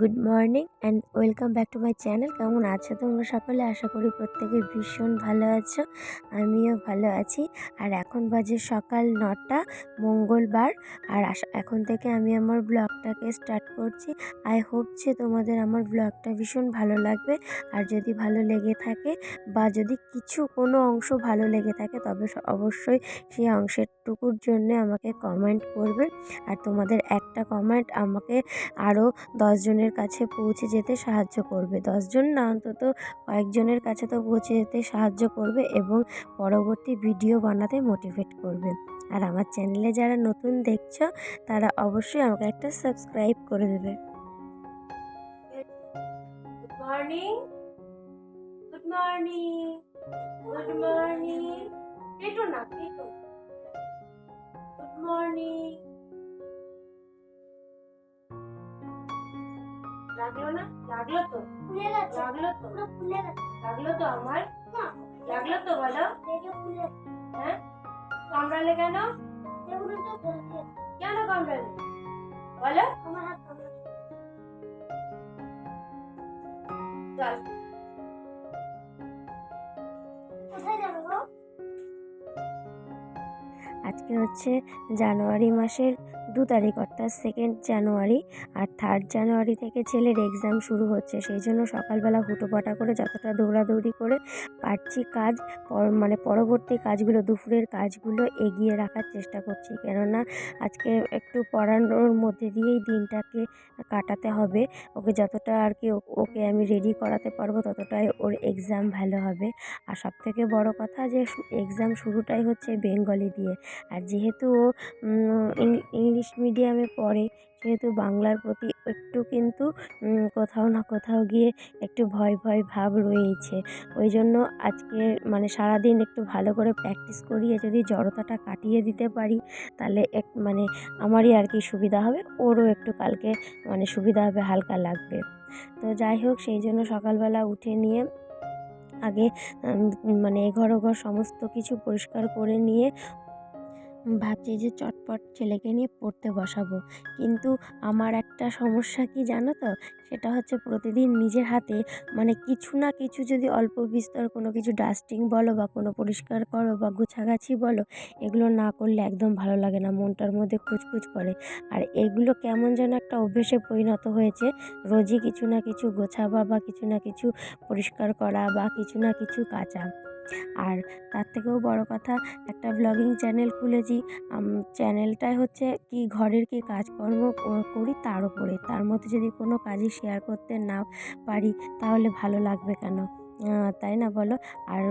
Good morning and welcome back to my channel. কেমন আছো তোমরা সকলে? আশা করি প্রত্যেকে ভীষণ ভালো আছো, আমিও ভালো আছি। আর এখন বাজে সকাল নটা, মঙ্গলবার। আর এখন থেকে আমি আমার ব্লগটাকে স্টার্ট করছি। আই হোপ যে তোমাদের আমার ব্লগটা ভীষণ ভালো লাগবে। আর যদি ভালো লেগে থাকে বা যদি কিছু কোনো অংশ ভালো লেগে থাকে, তবে অবশ্যই সেই অংশেরটুকুর জন্য আমাকে কমেন্ট করবে। আর তোমাদের একটা কমেন্ট আমাকে আরও দশজনের কাছে পৌঁছে যেতে সাহায্য করবে। দশজন না, অন্তত কয়েকজনের কাছে তো পৌঁছে যেতে সাহায্য করবে এবং পরবর্তী ভিডিও বানাতে মোটিভেট করবে। আর আমার চ্যানেলে যারা নতুন দেখছ, তারা অবশ্যই আমাকে একটা সাবস্ক্রাইব করে দেবে। Morning good morning good morning পেটো না মর্নিং লাগল না? লাগল তো? ফুলে গেছে। লাগল তো? পুরো ফুলে গেছে। লাগল তো আমার? না। লাগল তো বলো? লেগে ফুলে হ্যাঁ? কামড়ালে কেন? এগুলো তো ফেলতে কেন কামড়ালে? বলো? আমার হাত কামড়ে চল। আজকে হচ্ছে জানুয়ারি মাসের দু তারিখ, অর্থাৎ সেকেন্ড জানুয়ারি। আর থার্ড জানুয়ারি থেকে ছেলের এক্সাম শুরু হচ্ছে, সেই জন্য সকালবেলা হুটোপাটা করে যতটা দৌড়াদৌড়ি করে পারছি কাজ মানে পরবর্তী কাজগুলো, দুপুরের কাজগুলো এগিয়ে রাখার চেষ্টা করছি। কেননা আজকে একটু পড়ানোর মধ্যে দিয়েই দিনটাকে কাটাতে হবে। ওকে যতটা আর কি ওকে আমি রেডি করাতে পারব, ততটাই ওর এক্সাম ভালো হবে। আর সব থেকে বড় কথা যে এক্সাম শুরুটাই হচ্ছে বেঙ্গলি দিয়ে। আর যেহেতু ও ইংলিশ মিডিয়ামে পড়ে সেহেতু বাংলার প্রতি একটু কিন্তু কোথাও না কোথাও গিয়ে একটু ভয় ভয় ভাব রয়েছে ওই জন্য আজকে মানে সারাদিন একটু ভালো করে প্র্যাকটিস করিয়ে যদি জড়তাটা কাটিয়ে দিতে পারি, তাহলে এক মানে আমারই আর কি সুবিধা হবে, ওরও একটু কালকে মানে সুবিধা হবে, হালকা লাগবে। তো যাই হোক, সেই জন্য সকালবেলা উঠে নিয়ে আগে মানে এঘর ওঘর সমস্ত কিছু পরিষ্কার করে নিয়ে ভাবছি যে চটপট ছেলেকে নিয়ে পড়তে বসাবো। কিন্তু আমার একটা সমস্যা কি জানো তো? সেটা হচ্ছে প্রতিদিন নিজের হাতে মানে কিছু না কিছু যদি অল্প বিস্তর কোনো কিছু ডাস্টিং বলো বা কোনো পরিষ্কার করো বা গুছাগাছি বলো, এগুলো না করলে একদম ভালো লাগে না। মনটার মধ্যে খুচখুচ করে। আর এগুলো কেমন যেন একটা অভ্যেসে পরিণত হয়েছে। রোজই কিছু না কিছু গোছাবা বা কিছু না কিছু পরিষ্কার করা বা কিছু না কিছু কাচা। আর তার থেকেও বড় কথা, একটা ব্লগিং চ্যানেল খুলেছি। চ্যানেলটাই হচ্ছে কি ঘরের কি কাজকর্ম করি তার উপরে। তার মধ্যে যদি কোনো কাজই শেয়ার করতে না পারি, তাহলে ভালো লাগবে কেন? তাই না বলো? আর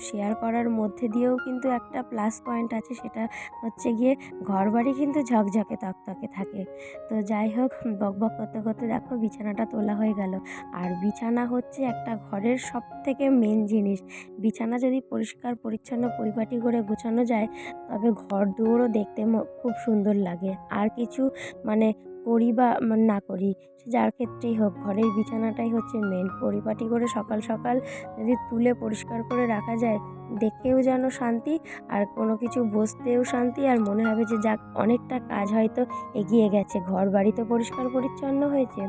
শেয়ার করার মধ্যে দিয়েও কিন্তু একটা প্লাস পয়েন্ট আছে, সেটা হচ্ছে গিয়ে ঘর বাড়ি কিন্তু ঝকঝকে তকতকে থাকে। তো যাই হোক, বক বক করতে করতে দেখো বিছানাটা তোলা হয়ে গেল। আর বিছানা হচ্ছে একটা ঘরের সব থেকে মেন জিনিস। বিছানা যদি পরিষ্কার, পরিচ্ছন্ন, পরিপাটি করে গোছানো যায়, তবে ঘর দুয়ারও দেখতে খুব সুন্দর লাগে। আর কিছু মানে করি বা মানে না করি, সে যার ক্ষেত্রেই হোক, ঘরের বিছানাটাই হচ্ছে মেন পরিপাটি করে সকাল সকাল যদি তুলে পরিষ্কার করে রাখা যায়, দেখেও যেন শান্তি আর কোনো কিছু বসতেও শান্তি আর মনে হবে যে যাক, অনেকটা কাজ হয়তো এগিয়ে গেছে ঘর বাড়ি তো পরিষ্কার পরিচ্ছন্ন হয়েছে।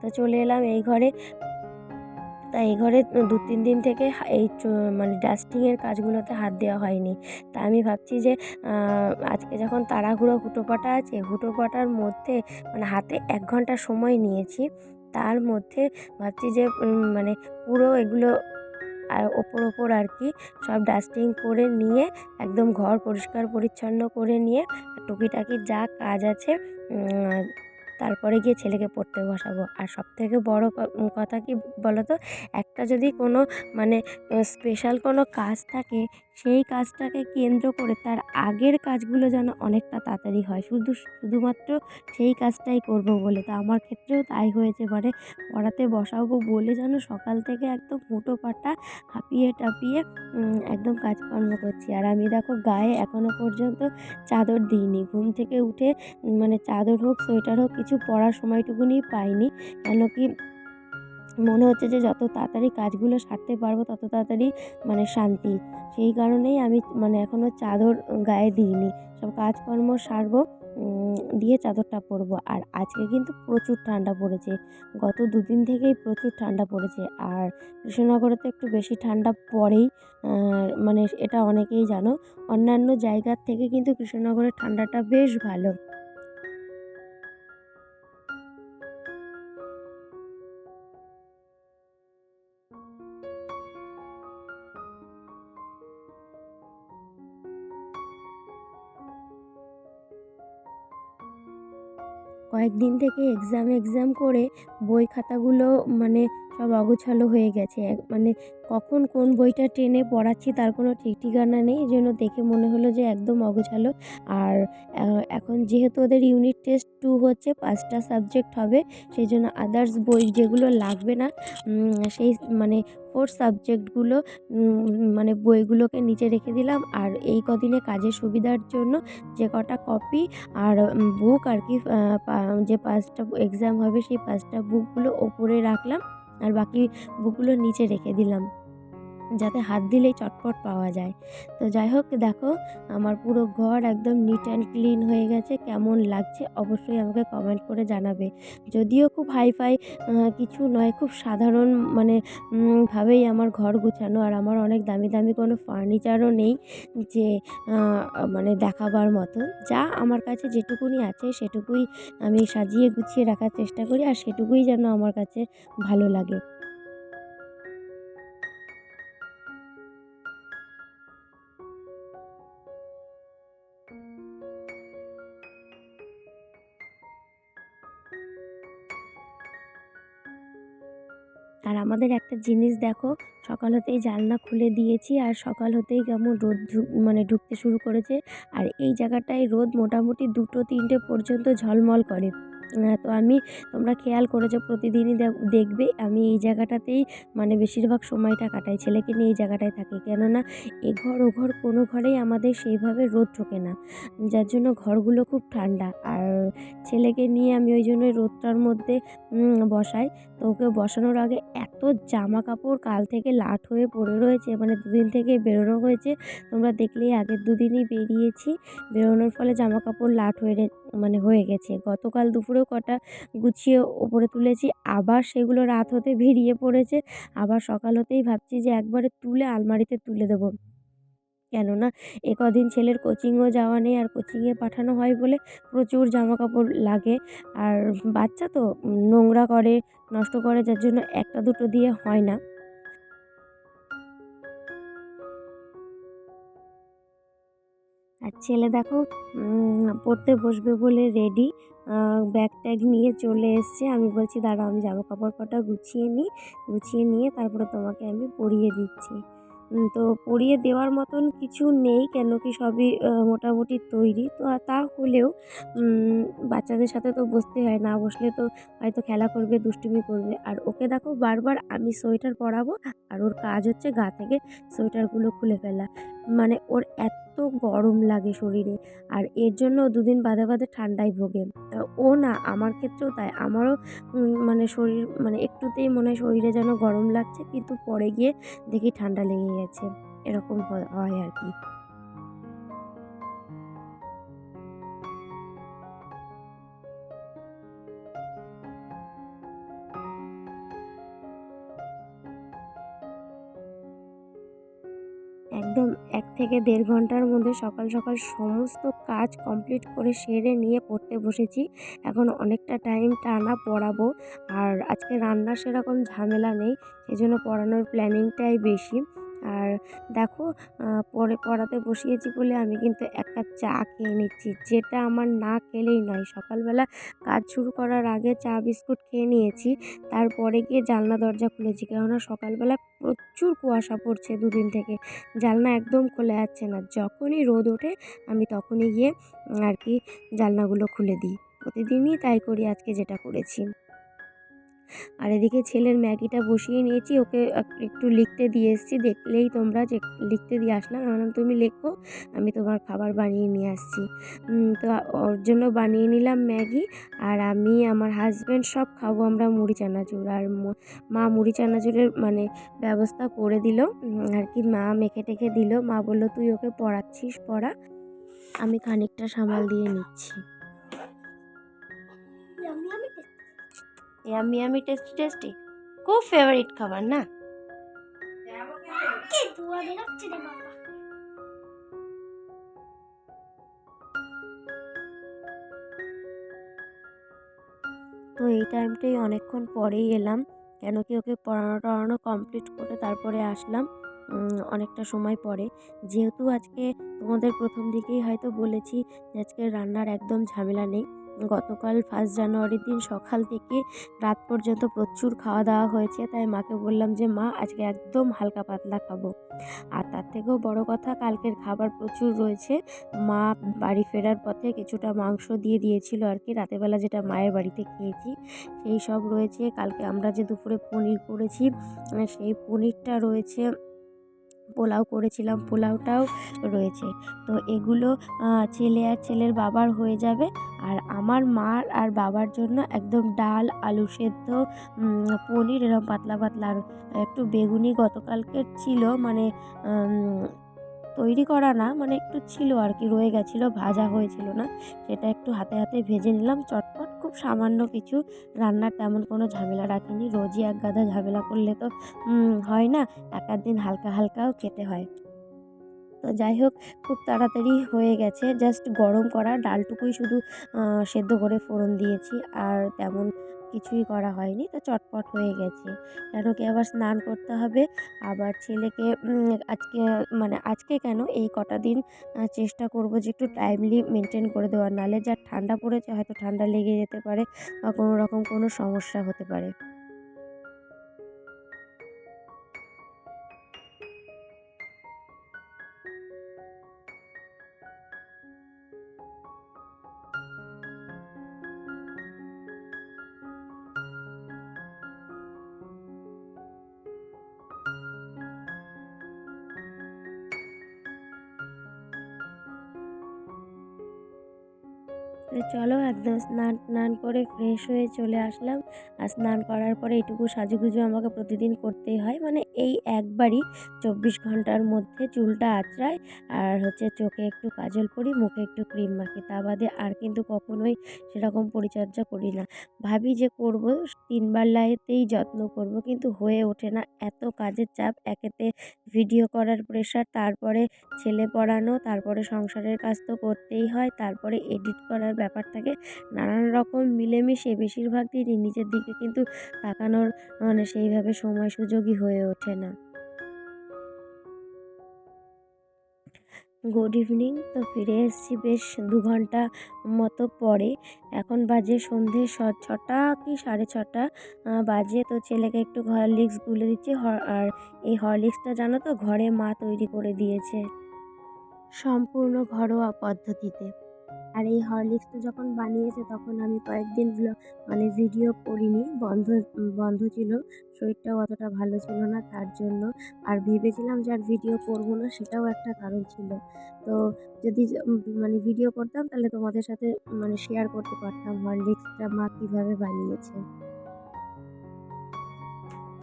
তো চলে এলাম এই ঘরে। তাই এই ঘরে দু, তিন দিন থেকে এই মানে ডাস্টিংয়ের কাজগুলোতে হাত দেওয়া হয়নি। তা আমি ভাবছি যে আজকে যখন তাড়াহুড়ো হুটোপাটা আছে, হুটোপাটার মধ্যে মানে হাতে এক ঘণ্টা সময় নিয়েছি, তার মধ্যে ভাবছি যে মানে পুরো এগুলো আর ওপর ওপর আর কি, সব ডাস্টিং করে নিয়ে, একদম ঘর পরিষ্কার পরিচ্ছন্ন করে নিয়ে, টুকিটাকি যা কাজ আছে তারপরে গিয়ে ছেলেকে পড়তে বসাবো। আর সব থেকে বড় কথা কি বলতো? একটা যদি কোনো মানে স্পেশাল কোনো কাজ থাকে সেই কাজটাকে কেন্দ্র করে তার আগের কাজগুলো যেন অনেকটা তাড়াতাড়ি হয়। শুধু, শুধুমাত্র সেই কাজটাই করব বলে। তো আমার ক্ষেত্রেও তাই হয়েছে মানে পড়াতে বসাবো বলে যেন সকাল থেকে একদম হুটো পাটা হাঁপিয়ে টাপিয়ে একদম কাজকর্ম করছি। আর আমি দেখো গায়ে এখনও পর্যন্ত চাদর দিইনি। ঘুম থেকে উঠে মানে চাদর হোক, সোয়েটার হোক, কিছু পরার সময়টুকুনি পাইনি। কেন কি মনে হচ্ছে যে যত তাড়াতাড়ি কাজগুলো সারতে পারব, তত তাড়াতাড়ি মানে শান্তি। সেই কারণেই আমি মানে এখনও চাদর গায়ে দিইনি। সব কাজকর্ম সারবো দিয়ে চাদরটা পরবো। আর আজকে কিন্তু প্রচুর ঠান্ডা পড়েছে। গত দুদিন থেকেই প্রচুর ঠান্ডা পড়েছে। আর কৃষ্ণনগরে তো একটু বেশি ঠান্ডা পড়েই মানে এটা অনেকেই জানো। অন্যান্য জায়গার থেকে কিন্তু কৃষ্ণনগরের ঠান্ডাটা বেশ ভালো। কয়েকদিন থেকে এক্সাম এক্সাম করে বই খাতাগুলো মানে সব অগোছালো হয়ে গেছে। মানে কখন কোন বইটা টেনে পড়াচ্ছি তার কোনো ঠিক ঠিকানা নেই, এই জন্য দেখে মনে হলো যে একদম অগোছালো। আর এখন যেহেতু ওদের ইউনিট টেস্ট টু হচ্ছে, পাঁচটা সাবজেক্ট হবে, সেই জন্য আদার্স বই যেগুলো লাগবে না সেই মানে ফোর সাবজেক্টগুলো মানে বইগুলোকে নিচে রেখে দিলাম। আর এই কদিনে কাজের সুবিধার জন্য যে কটা কপি আর বুক আর কি যে পাঁচটা এক্সাম হবে সেই পাঁচটা বুকগুলো ওপরে রাখলাম। আর বাকি বুকগুলো নিচে রেখে দিলাম। যাতে হাত দিলেই চটপট পাওয়া যায়। তো যাই হোক, দেখো, আমার পুরো ঘর একদম নিট অ্যান্ড ক্লিন হয়ে গেছে। কেমন লাগছে অবশ্যই আমাকে কমেন্ট করে জানাবে। যদিও খুব হাইফাই কিছু নয়, খুব সাধারণ মানে ভাবেই আমার ঘর গোছানো। আর আমার অনেক দামি দামি কোনো ফার্নিচারও নেই যে মানে দেখাবার মতো। যা আমার কাছে যেটুকুনি আছে, সেটুকুই আমি সাজিয়ে গুছিয়ে রাখার চেষ্টা করি। আর সেটুকুই যেন আমার কাছে ভালো লাগে। আমাদের একটা জিনিস দেখো, সকাল হতেই জানলা খুলে দিয়েছি আর সকাল হতেই কেমন রোদ মানে ঢুকতে শুরু করেছে। আর এই জায়গাটায় রোদ মোটামুটি দুটো তিনটে পর্যন্ত ঝলমল করে। তো আমি তোমরা খেয়াল করেছ প্রতিদিনই দেখ- দেখবে আমি এই জায়গাটাতেই মানে বেশিরভাগ সময়টা কাটাই, ছেলেকে নিয়ে এই জায়গাটায় থাকি। কেননা এ ঘর, ও ঘর কোনো ঘরেই আমাদের সেইভাবে রোদ ঢোকে না। যার জন্য ঘরগুলো খুব ঠান্ডা। আর ছেলেকে নিয়ে আমি ওই জন্য রোদটার মধ্যে বসাই। তো ওকে বসানোর আগে এত জামা কাপড় কাল থেকে লাট হয়ে পড়ে রয়েছে মানে দুদিন থেকে বেরোনো হয়েছে। তোমরা দেখলেই আগের দুদিনই বেরিয়েছি। বেরোনোর ফলে জামা কাপড় লাট হয়ে মানে হয়ে গেছে। গতকাল দুপুরেও কটা গুছিয়ে ওপরে তুলেছি, আবার সেগুলো রাত হতে বেরিয়ে পড়েছে। আবার সকাল হতেই ভাবছি যে একবারে তুলে আলমারিতে তুলে দেবো। কেননা এ কদিন ছেলের কোচিংও যাওয়া নেই আর কোচিংয়ে পাঠানো হয় বলে প্রচুর জামা কাপড় লাগে। আর বাচ্চা তো নোংরা করে, নষ্ট করে, যার জন্য একটা দুটো দিয়ে হয় না। আর ছেলে দেখো পড়তে বসবে বলে রেডি ব্যাগ ট্যাগ নিয়ে চলে এসছে। আমি বলছি, দাঁড়াও, আমি জামা কাপড় কটা গুছিয়ে নিই, গুছিয়ে নিয়ে তারপরে তোমাকে আমি পরিয়ে দিচ্ছি। তো পরিয়ে দেওয়ার মতন কিছু নেই, কেন কি সবই মোটামুটি তৈরি। তো তা হলেও বাচ্চাদের সাথে তো বসতে হয় না, বসলে তো হয়তো খেলা করবে, দুষ্টুমি করবে। আর ওকে দেখো, বারবার আমি সোয়েটার পরাবো, আর ওর কাজ হচ্ছে গা থেকে সোয়েটারগুলো খুলে ফেলা। মানে ওর এত গরম লাগে শরীরে আর এর জন্য দুদিন বাদে বাদে ঠান্ডায় ভোগে। ও না, আমার ক্ষেত্রেও তাই। আমারও মানে শরীর মানে একটুতেই মনে হয় শরীরে যেন গরম লাগছে, কিন্তু পরে গিয়ে দেখি ঠান্ডা লেগে গেছে এরকম হয় আর কি। থেকে দেড় ঘণ্টার মধ্যে সকাল সকাল সমস্ত কাজ কমপ্লিট করে সেরে নিয়ে পড়তে বসেছি। এখন অনেকটা টাইম টানা পড়াবো। আর আজকে রান্নার সেরকম ঝামেলা নেই সেই জন্য পড়ানোর প্ল্যানিংটাই বেশি। আর দেখো পরে পড়াতে বসিয়েছি বলে আমি কিন্তু এক কাপ চা খেয়ে নিচ্ছি, যেটা আমার না খেলেই নয়। সকালবেলা কাজ শুরু করার আগে চা বিস্কুট খেয়ে নিয়েছি, তারপরে গিয়ে জানলা দরজা খুলেছি, কেননা সকালবেলা প্রচুর কুয়াশা পড়ছে দুদিন থেকে। জানলা একদম খোলা যাচ্ছে না, যখনই রোদ ওঠে আমি তখনই গিয়ে আর কি জানলাগুলো খুলে দিই। প্রতিদিনই তাই করি, আজকে যেটা করেছি। আর এদিকে ছেলের ম্যাগিটা বসিয়ে নিয়েছি, ওকে একটু লিখতে দিয়ে এসেছি। দেখলেই তোমরা যে লিখতে দিয়ে আসলাম বললাম, তুমি লেখো, আমি তোমার খাবার বানিয়ে নিয়ে আসছি। তো ওর জন্য বানিয়ে নিলাম ম্যাগি, আর আমি, আমার হাজব্যান্ড সব খাব আমরা মুড়ি চানাচুর। আর মা মুড়ি চানাচুরের মানে ব্যবস্থা করে দিল আর কি মা মেখে টেখে দিল। মা বলল, তুই ওকে পড়াচ্ছিস, পড়া। আমি খানিকটা সামাল দিয়ে নিচ্ছি। ইয়ামি ইয়ামি টেস্টি টেস্টি খুব ফেভারিট খাবার না? তো এই টাইমটাই অনেকক্ষণ পরেই এলাম। কেন কি ওকে পড়ানো টড়ানো কমপ্লিট করে তারপরে আসলাম। অনেকটা সময় পরে। যেহেতু আজকে তোমাদের প্রথম দিকেই হয়তো বলেছি যে আজকে রান্নার একদম ঝামেলা নেই। গতকাল ফার্স্ট জানুয়ারির দিন সকাল থেকে রাত পর্যন্ত প্রচুর খাওয়া দাওয়া হয়েছে, তাই মাকে বললাম যে, মা, আজকে একদম হালকা পাতলা খাব। আর তার থেকেও বড় কথা, কালকের খাবার প্রচুর রয়েছে। মা বাড়ি ফেরার পথে কিছুটা মাংস দিয়ে দিয়েছিল আর কি, রাতেবেলা যেটা মায়ের বাড়িতে খেয়েছি সেই সব রয়েছে। কালকে আমরা যে দুপুরে পনির করেছি, সেই পনিরটা রয়েছে পোলাও করেছিলাম পোলাওটাও রয়েছে। তো এগুলো ছেলে আর ছেলের বাবার হয়ে যাবে। আর আমার মার আর বাবার জন্য একদম ডাল আলু সেদ্ধ পনির এরকম পাতলা পাতলা আর একটু বেগুনি গতকালকের ছিল। মানে তৈরি করা না মানে একটু ছিল আর কি রয়ে গেছিল, ভাজা হয়েছিল না, সেটা একটু হাতে হাতে ভেজে নিলাম, চটপট। খুব সামান্য কিছু রান্নার তেমন কোনো ঝামেলা রাখিনি, রোজই এক গাদা ঝামেলা করলে তো হয় না, এক দিন হালকা হালকাও খেতে হয়। তো যাই হোক, খুব তাড়াতাড়ি হয়ে গেছে, জাস্ট গরম করা, ডালটুকুই শুধু সেদ্ধ করে ফোড়ন দিয়েছি, আর তেমন কিছুই করা হয়নি, তো চটপট হয়ে গেছে। কেন কি আবার স্নান করতে হবে? আবার ছেলেকে আজকে মানে আজকে কেন এই কটা দিন চেষ্টা করব যে একটু টাইমলি মেনটেন করে দেওয়ার। নাহলে যা ঠান্ডা পড়েছে, হয়তো ঠান্ডা লেগে যেতে পারে বা কোনো রকম কোনো সমস্যা হতে পারে। একদম স্নান টান করে ফ্রেশ হয়ে চলে আসলাম। আর স্নান করার পরে এটুকু সাজুগুজু আমাকে প্রতিদিন করতেই হয়। মানে এই একবারই চব্বিশ ঘণ্টার মধ্যে চুলটা আঁচড়াই আর হচ্ছে চোখে একটু কাজল করি মুখে একটু ক্রিম মাখি। তা বাদে আর কিন্তু কখনোই সেরকম পরিচর্যা করি না। ভাবি যে করব, তিনবার লাইতেই যত্ন করব কিন্তু হয়ে ওঠে না। এত কাজের চাপ, একেতে ভিডিও করার প্রেশার তারপরে ছেলে পড়ানো, তারপরে সংসারের কাজ তো করতেই হয়, তারপরে এডিট করার ব্যাপার থাকে। নানান রকম মিলেমিশে বেশিরভাগ দিনই নিজের দিকে কিন্তু তাকানোর মানে সেইভাবে সময় সুযোগই হয়ে ওঠে না। গুড ইভিনিং তো ফিরে এসেছি বেশ দু ঘণ্টা মতো পরে। এখন বাজে সন্ধে ছটা কি সাড়ে ছটা বাজে। তো ছেলেকে একটু হরলিক্স গুলে দিচ্ছি। আর এই হরলিক্সটা জানো তো, ঘরে মা তৈরি করে দিয়েছে। সম্পূর্ণ ঘরোয়া পদ্ধতিতে। আর এই হরলিক্সটা যখন বানিয়েছে তখন আমি কয়েকদিন মানে ভিডিও করিনি, বন্ধ বন্ধ ছিল, শরীরটাও অতটা ভালো ছিল না তার জন্য। আর ভেবেছিলাম যে আর ভিডিও করব না, সেটাও একটা কারণ ছিল। তো যদি মানে ভিডিও করতাম তাহলে তোমাদের সাথে মানে শেয়ার করতে পারতাম হরলিক্সটা মা কীভাবে বানিয়েছে।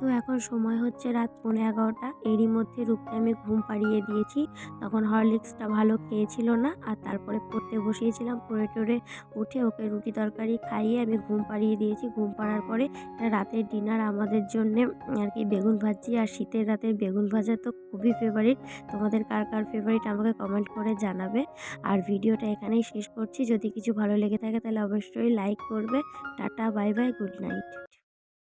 তো এখন সময় হচ্ছে রাত পৌনে এগারোটা। এরই মধ্যে রূপকে আমি ঘুম পাড়িয়ে দিয়েছি। তখন হরলিক্সটা ভালো খেয়েছিল না আর তারপরে পড়তে বসিয়েছিলাম। পড়ে টড়ে উঠে ওকে রুটি তরকারি খাইয়ে আমি ঘুম পাড়িয়ে দিয়েছি। ঘুম পাড়ার পরে রাতের ডিনার আমাদের জন্যে আর কি বেগুন ভাজি আর শীতের রাতে বেগুন ভাজা তো খুবই ফেভারিট তোমাদের কার কার ফেভারিট আমাকে কমেন্ট করে জানাবে। আর ভিডিওটা এখানেই শেষ করছি। যদি কিছু ভালো লেগে থাকে তাহলে অবশ্যই লাইক করবে। Tata bye bye good night